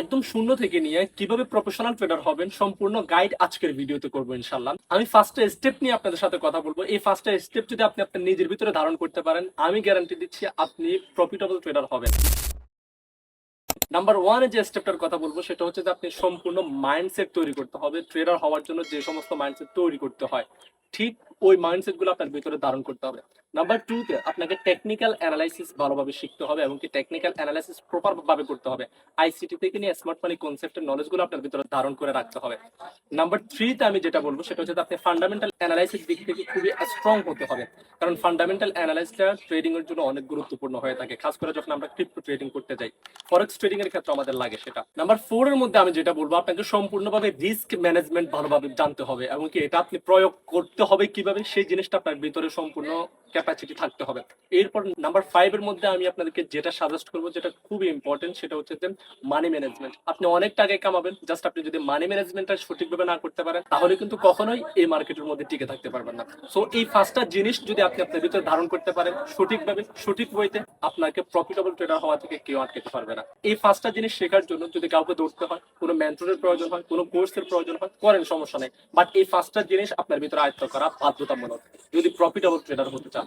একদম শূন্য থেকে নিয়ে কীভাবে প্রফেশনাল ট্রেডার হবেন সম্পূর্ণ গাইড আজকের ভিডিওতে করব ইনশাল্লাহ আমি ফার্স্টে স্টেপ নিয়ে আপনাদের সাথে কথা বলব। এই ফার্স্টে স্টেপ যদি আপনি আপনার নিজের ভিতরে ধারণ করতে পারেন, আমি গ্যারান্টি দিচ্ছি আপনি প্রফিটেবল ট্রেডার হবেন। নাম্বার ওয়ানে যে স্টেপটার কথা বলব, সেটা হচ্ছে যে আপনি সম্পূর্ণ মাইন্ডসেট তৈরি করতে হবে ট্রেডার হওয়ার জন্য যে সমস্ত মাইন্ডসেট তৈরি করতে হয়। ঠিক ওই মাইন্ডসেটগুলো আপনার ভিতরে ধারণ করতে হবে। নাম্বার টু তে আপনাকে টেকনিক্যাল অ্যানালাইসিস ভালোভাবে শিখতে হবে এবং কি টেকনিক্যাল অ্যানালাইসিস প্রপার ভাবে করতে হবে। আইসিটি থেকে নিয়ে স্মার্ট মানি কনসেপ্টের নলেজগুলো আপনার ভিতরে ধারণ করে রাখতে হবে। নাম্বার থ্রিতে আমি যেটা বলব সেটা হচ্ছে আপনি ফান্ডামেন্টাল অ্যানালাইসিস দিক থেকে খুবই স্ট্রং হতে হবে। কারণ ফান্ডামেন্টাল অ্যানালাইসিসটা ট্রেডিং এর জন্য অনেক গুরুত্বপূর্ণ হয়ে থাকে, খাস করে যখন আমরা ক্রিপ্টো ট্রেডিং করতে যাই। ফরেক্স ট্রেডিং এর ক্ষেত্রে আমাদের লাগে সেটা। নাম্বার ফোর এর মধ্যে আমি যেটা বলব, আপনাকে সম্পূর্ণভাবে রিস্ক ম্যানেজমেন্ট ভালোভাবে জানতে হবে এবং কি এটা আপনি প্রয়োগ করতে হবে কীভাবে সেই জিনিসটা আপনার ভিতরে সম্পূর্ণ ক্যাপাসিটি থাকতে হবে। এরপর নাম্বার ফাইভ এর মধ্যে আমি আপনাদেরকে যেটা সাজেস্ট করব, যেটা খুবই ইম্পর্টেন্ট সেটা হচ্ছে যে মানি ম্যানেজমেন্ট আপনি অনেক টাকা কামাবেন জাস্ট আপনি যদি মানি ম্যানেজমেন্টটা সঠিকভাবে না করতে পারেন, তাহলে কিন্তু কখনোই এই মার্কেটের মধ্যে টিকে থাকতে পারবেন না। সো এই পাঁচটা জিনিস যদি আপনি আপনার ভিতরে ধারণ করতে পারেন সঠিকভাবে, সঠিক ওয়েতে আপনাকে প্রফিটেবল ট্রেডার হওয়া থেকে কেউ আটকাতে পারবে না। এই পাঁচটা জিনিস শেখার জন্য যদি কাউকে দৌড়তে হয়, কোনো মেন্টরের প্রয়োজন হয়, কোনো কোর্সের প্রয়োজন হয়, করেন, সমস্যা নেই। বাট এই পাঁচটা জিনিস আপনার ভিতরে আয়ত্ত করা বাধ্যতামূলক। যদি প্রফিটেবল ট্রেডার হতে চান